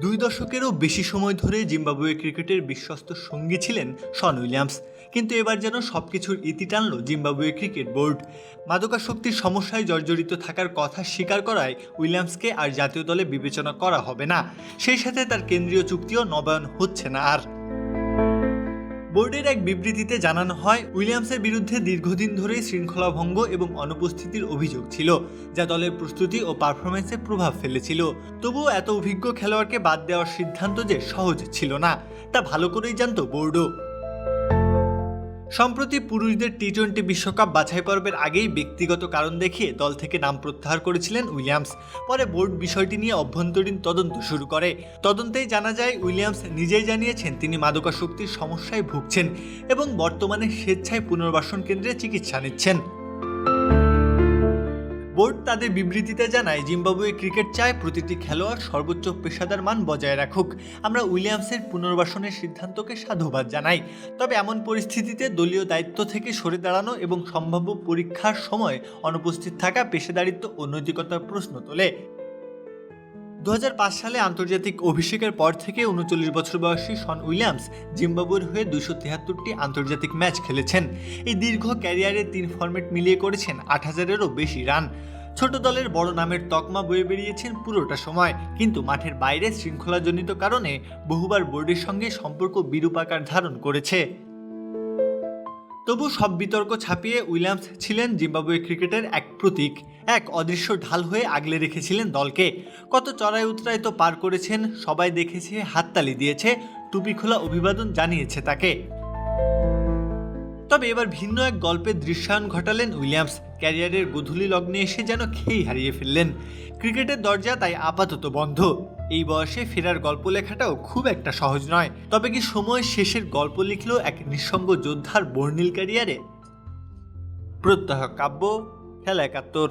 দুই দশকেরও বেশি সময় ধরে জিম্বাবুয়ে ক্রিকেটের বিশ্বস্ত সঙ্গী ছিলেন শন উইলিয়ামস। কিন্তু এবার যেন সব কিছুর ইতি টানল জিম্বাবুয়ে ক্রিকেট বোর্ড। মাদকাসক্তির সমস্যায় জর্জরিত থাকার কথা স্বীকার করায় উইলিয়ামসকে আর জাতীয় দলে বিবেচনা করা হবে না। সেই সাথে তার কেন্দ্রীয় চুক্তিও নবায়ন হচ্ছে না আর। বোর্ডের এক বিবৃতিতে জানানো হয়, উইলিয়ামসের বিরুদ্ধে দীর্ঘদিন ধরেই শৃঙ্খলাভঙ্গ এবং অনুপস্থিতির অভিযোগ ছিল, যা দলের প্রস্তুতি ও পারফরমেন্সে প্রভাব ফেলেছিল। তবুও এত অভিজ্ঞ খেলোয়াড়কে বাদ দেওয়ার সিদ্ধান্ত যে সহজ ছিল না, তা ভালো করেই জানত বোর্ডও। সম্প্রতি পুরুষদের টি টোয়েন্টি বিশ্বকাপ বাছাই পর্বের আগেই ব্যক্তিগত কারণ দেখিয়ে দল থেকে নাম প্রত্যাহার করেছিলেন উইলিয়ামস। পরে বোর্ড বিষয়টি নিয়ে অভ্যন্তরীণ তদন্ত শুরু করে। তদন্তেই জানা যায়, উইলিয়ামস নিজেই জানিয়েছেন তিনি মাদকাসক্তির সমস্যায় ভুগছেন এবং বর্তমানে স্বেচ্ছায় পুনর্বাসন কেন্দ্রে চিকিৎসা নিচ্ছেন। বোর্ড তাদের বিবৃতিতে জানায়, জিম্বাবুয়ে ক্রিকেট চায় প্রতিটি খেলোয়াড় সর্বোচ্চ পেশাদার মান বজায় রাখুক। আমরা উইলিয়ামসের পুনর্বাসনের সিদ্ধান্তকে সাধুবাদ জানাই। তবে এমন পরিস্থিতিতে দলীয় দায়িত্ব থেকে সরে দাঁড়ানো এবং সম্ভাব্য পরীক্ষার সময় অনুপস্থিত থাকা পেশাদারিত্ব ও নৈতিকতার প্রশ্ন তোলে। দু হাজার পাঁচ সালে আন্তর্জাতিক অভিষেকের পর থেকে উনচল্লিশ বছর বয়সী শন উইলিয়ামস জিম্বাবুয়ের হয়ে দুশো তিয়াত্তরটি আন্তর্জাতিক ম্যাচ খেলেছেন। এই দীর্ঘ ক্যারিয়ারে তিন ফরম্যাট মিলিয়ে করেছেন আট হাজারেরও বেশি রান। ছোট দলের বড় নামের তকমা বয়ে বেরিয়েছেন পুরোটা সময়, কিন্তু মাঠের বাইরে শৃঙ্খলাজনিত কারণে বহুবার বোর্ডের সঙ্গে সম্পর্ক বিরূপাকার ধারণ করেছে। তবু সব বিতর্ক ছাপিয়ে উইলিয়ামস ছিলেন জিম্বাবুয়ে ক্রিকেটের এক প্রতীক, এক অদৃশ্য ঢাল হয়ে আগলে রেখেছিলেন দলকে। কত চড়াই উতরাই তো পার করেছেন, সবাই দেখেছে, হাততালি দিয়েছে, টুপি খোলা অভিবাদন জানিয়েছে তাকে। তবে এবার ভিন্ন এক গল্পের দৃশ্যায়ন ঘটালেন উইলিয়ামস, ক্যারিয়ারের গধূলি লগ্নে এসে যেন খেই হারিয়ে ফেললেন। ক্রিকেটের দরজা তাই আপাতত বন্ধ। এই বয়সে ফেরার গল্প লেখাটাও খুব একটা সহজ নয়। তবে কি সময় শেষের গল্প লিখল এক নিঃসঙ্গ যোদ্ধার বর্ণিল ক্যারিয়ারে? প্রত্যহ কাব্য, খেলা একাত্তর।